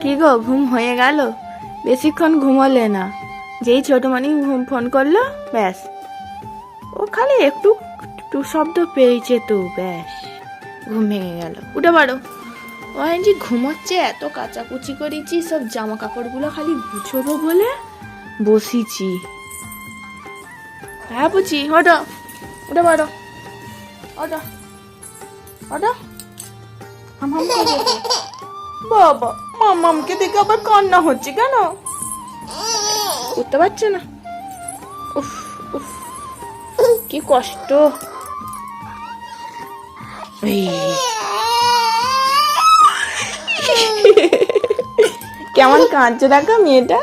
কি গো, ঘুম হয়ে গেল? বেশিক্ষণ ঘুমোলে না। যেই ছোট মানি ঘুম ফোন করল, ব্যাস। ও খালি একটু একটু শব্দ পেয়েছে তো, ব্যাস। ঘুম ভেঙে গেল। উঠে পারো যে ঘুমোচ্ছে, এত কাচাকুচি করেছি, সব জামা কাপড়গুলো খালি গুছোবো বলে বসিছি। হ্যাঁ বুঝি ওটো উঠে পারো ওটো ওটো হাম হাম। বাবা মামামকে দেখে আবার কান্না হচ্ছে কেন? উঠতে পারছে না। উফ উফ কি কষ্ট। কেমন কাঁদছে দেখা মেয়েটা।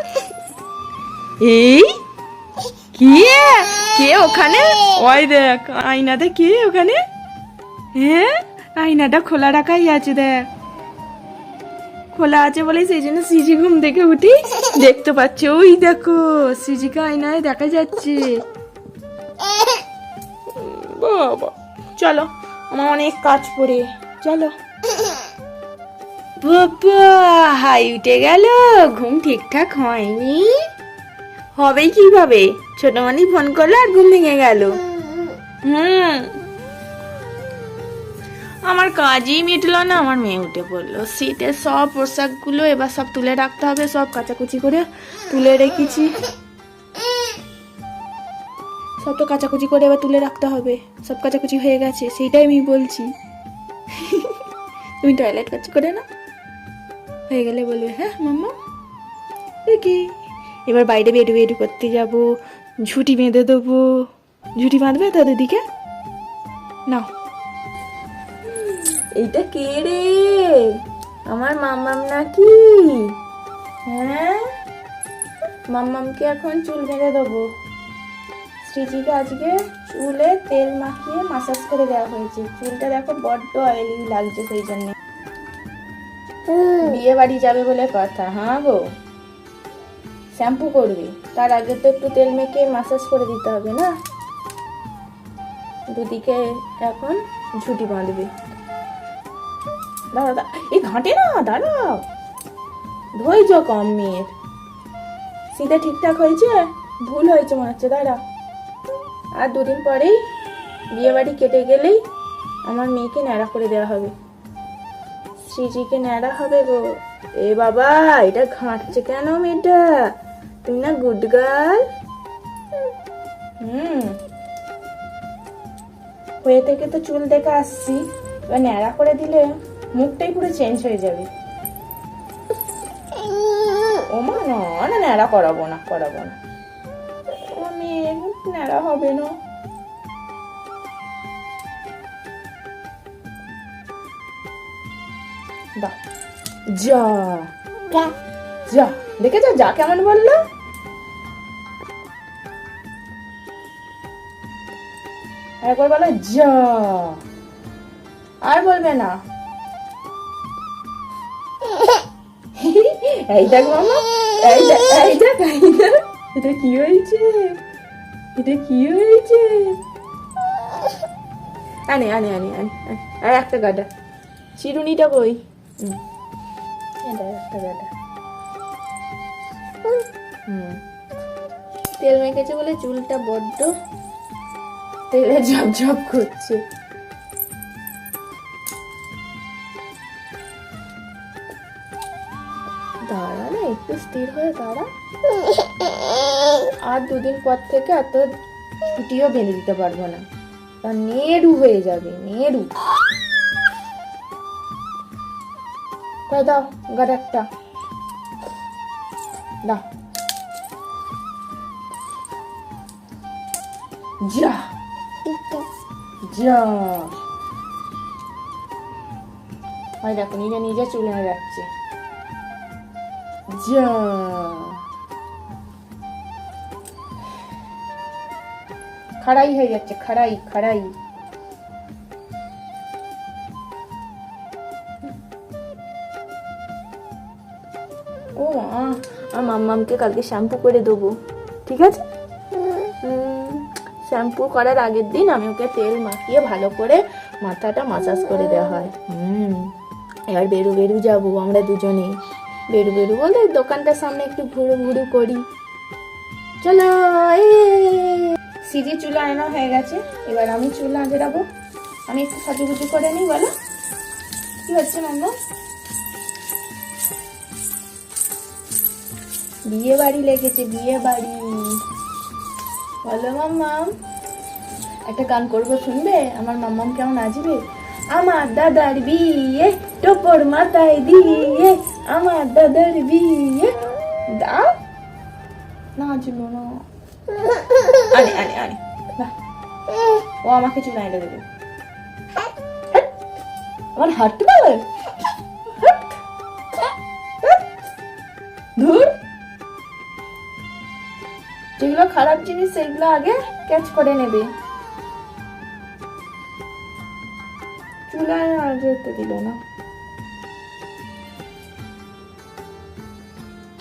এই কি? কে ওখানে? ওই দেখ আয়নাতে কে ওখানে? হ্যাঁ আয়নাটা খোলা রাখাই আছে দেখ। খোলা আছে বলে সেই জন্য সিজি ঘুম দেখে উঠি। দেখতে পাচ্ছি, ওই দেখো, সিজিকে আয়নায় দেখা যাচ্ছে। বাবা, চলো, আমার অনেক কাজ পড়ে, চলো। বাবা, হাই, উঠে গেল, ঘুম ঠিকঠাক হয়নি। হবে কীভাবে? ছোট মানি ফোন করল আর ঘুম ভেঙে গেল। হুম আমার কাজই মিটলো না, আমার মেয়ে উঠে পড়ল। শীতের সব পোশাকগুলো এবার সব তুলে রাখতে হবে, সব কাচাকুচি করে তুলে রেখেছি। সব তো কাচাকুচি করে এবার তুলে রাখতে হবে, সব কাচাকুচি হয়ে গেছে, সেইটাই আমি বলছি। তুমি টয়লেট কাজ করে না হয়ে গেলে বলবে হ্যাঁ মাম্মা কি? এবার বাইরে বেরু বেরু করতে যাব, ঝুটি বেঁধে দেবো। ঝুটি বাঁধবে তো দিদিকে নাও। এইটা কে রে? আমার মাম্মাম নাকি? হ্যাঁ? মাম্মামকে এখন চুল বেঁধে দেবো। শ্রীজিকে আজকে চুলে তেল মাখিয়ে মাসাজ করে দেওয়া হয়েছে। চুলটা দেখো বড্ড অয়েলি লাগছে সেই জন্য। বিয়ে বাড়ি যাবে বলে কথা হ্যাঁ গো? শ্যাম্পু করবি। তার আগে তো একটু তেল মেখে মাসাজ করে দিতে হবে না? দুদিকে এখন ঝুটি বাঁধবে। দাঁড়া দাঁড়া এই ঘাটে না, দাঁড়াও। ধৈর্য কম মেয়ের। শীতে ঠিকঠাক হয়েছে? ভুল হয়েছে মনে হচ্ছে দাঁড়া আর দুদিন পরেই বিয়ে বাড়ি কেটে গেলেই আমার মেয়েকে ন্যাড়া করে দেওয়া হবে। শ্রীজিকে ন্যাড়া হবে গো। এ বাবা, এটা ঘাঁটছে কেন মেয়েটা? তুমি না গুড গার্ল? হুম। হয়ে থেকে তো চুল দেখে আসছি। এবার ন্যাড়া করে দিলে মুখটাই পুরো চেঞ্জ হয়ে যাবে। ও মা, না না, ন্যাড়া করাবো না করাবো না। ও ন্যাড়া হবে না। বাহ, যা যা দেখেছ যা কেমন বলল? একবার বলো, যা। আর বলবে না। এই দেখ মামা, এই দেখ এই দেখ এই দেখ। এটা কি হয়েছে? এটা কি হয়েছে? আনে আনে আনে আনে। আর একটা গাডা চিরুনিটা কই। এটা একটা গাডা হুম। তেল মেখেছে বলে চুলটা বড্ড। তেলে ঝপঝপ করছে। একটু স্থির হয়ে দাঁড়া। আর দুদিন পর থেকে এত ছুটিও বেঁধে দিতে পারব না। তা নেড়ু হয়ে যাবে, নেড়ু। কয় দাও একটা। দাও। যা। যা। ওই দেখো, নিজে নিজে চুলে যাচ্ছে যা খাড়াই হয়ে যাচ্ছে খাড়াই খাড়াই ও মা আর মাম্মামকে কালকে শ্যাম্পু করে দেবো ঠিক আছে? শ্যাম্পু করার আগের দিন আমি ওকে তেল মাখিয়ে ভালো করে মাথাটা মাসাজ করে দেওয়া হয় হুম এবার বেরু বেরু যাব আমরা দুজনে বেরু বেরু, বলে দোকানটার সামনে একটু ঘুরু ঘুরু করি। চলো সিজি চুলা আনা হয়ে গেছে। এবার আমি চুলা আঁচড়াবো। আমি একটু সাজু সাজুগুজু করে নিই, বলো। কি হচ্ছে, মাম্মা? বিয়ে বাড়ি লেগেছে, বিয়ে বাড়ি। বলো মাম্মাম একটা গান করব, শুনবে? আমার মাম্মাম কেমন নাচবে? আমার দাদার বিয়ে, টোপর মাথায় দিয়ে। আমার দাদার বিয়ে দাও না আনে বাহ। ও আমাকে চুল দেবে। আমার হাঁটতে পারবে। ধুর যেগুলো খারাপ জিনিস সেগুলো আগে ক্যাচ করে নেবে চুলায় আর যেতে দিল না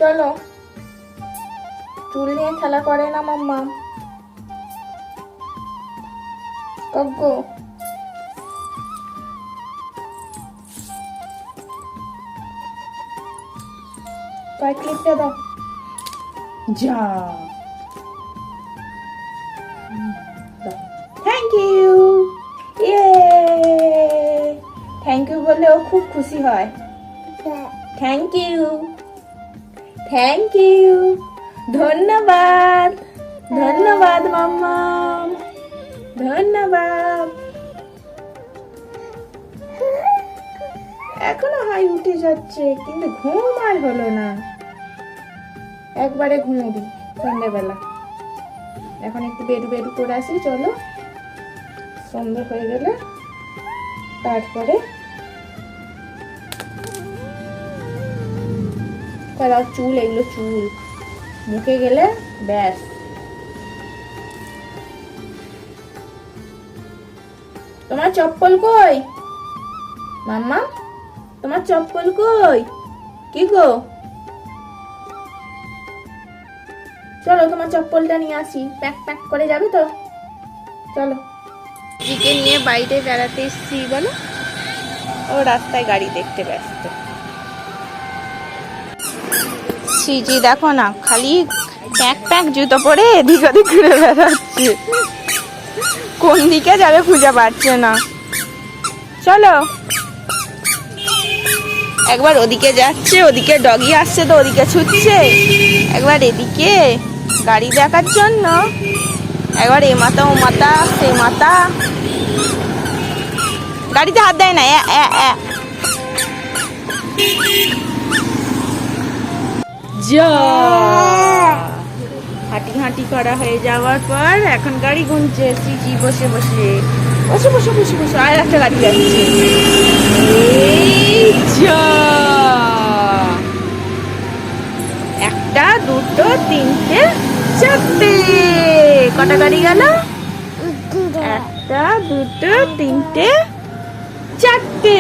চলো। চুল নিয়ে খেলা করে না মাম্মা? কগ্গো কয় ক্লিপটা দাও? যা। থ্যাংক ইউ ইয়ে থ্যাংক ইউ বলে ও খুব খুশি হয়। থ্যাংক ইউ থ্যাংক ইউ ধন্যবাদ। ধন্যবাদ, মাম্মা। ধন্যবাদ। এখনও হাই উঠে যাচ্ছে, কিন্তু ঘুম আর হলো না। একবারে ঘুমোবি সন্ধ্যেবেলা এখন একটু বেডু বেডু করে আসি, চলো। সন্ধ্যে হয়ে গেলে তারপরে তারা চুল, এগুলো চুল। মুখে গেলে ব্যাস। তোমার চপ্পল কই? মাম্মা, তোমার চপ্পল কই? কি গো? চলো, তোমার চপ্পলটা নিয়ে আসি। প্যাক প্যাক করে যাবে তো? চলো। নিয়ে বাইরে বেড়াতে এসছি, বলো? ও রাস্তায় গাড়ি দেখতে ব্যস্ত। সিজি দেখো না, খালি প্যাক প্যাক জুতো পরে এদিক ওদিক ঘুরে বেড়াচ্ছে। কোন দিকে যাবে খুঁজে পাচ্ছে না। চলো। একবার ওদিকে যাচ্ছে, ওদিকে ডগি আসছে তো ওদিকে ছুটছে। একবার এদিকে গাড়ি দেখার জন্য। একবার এ মাথা ও মাথা সে মাথা গাড়িতে হাত দেয় না। যা। হাঁটি হাঁটি করা হয়ে যাওয়ার পর এখন গাড়ি গুনছে সিজি বসে বসে। বসে বসে বসে বসে। আর একটা গাড়ি যাচ্ছে। একটা, দুটো, তিনটে, চারটে। কটা গাড়ি গেল? একটা, দুটো, তিনটে, চারটে।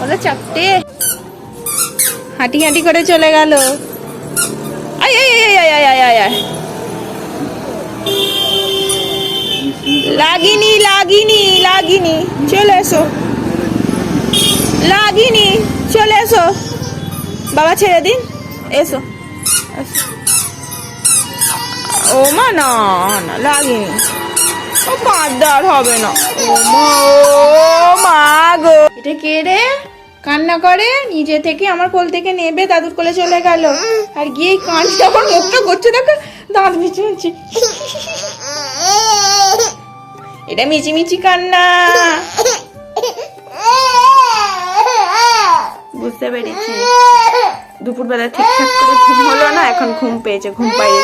বলো, চারটে। হাঁটি হাঁটি করে চলে গেল। আয় আয় আয় লাগিনি লাগিনি লাগিনি, চলে এসো। লাগিনি, চলে এসো। বাবা, ছেড়ে দিন। এসো। ও মা, না না, লাগিনি। ও কাঁদার হবে না। ও মা ও মা গো। এটা কে রে? কান্না করে, নিজে থেকে আমার কোল থেকে নেবে, দাদুর কোলে চলে গেল। আর গিয়ে কাঁদছে, আমার মুখটা করছে দেখো, দাঁত মিচি মিচি এটা মিচি মিচি কান্না। বুঝতে পেরেছি। দুপুরবেলা ঠিকঠাক করে ঘুম হলো না, এখন ঘুম পেয়েছে, ঘুম পাইয়ে।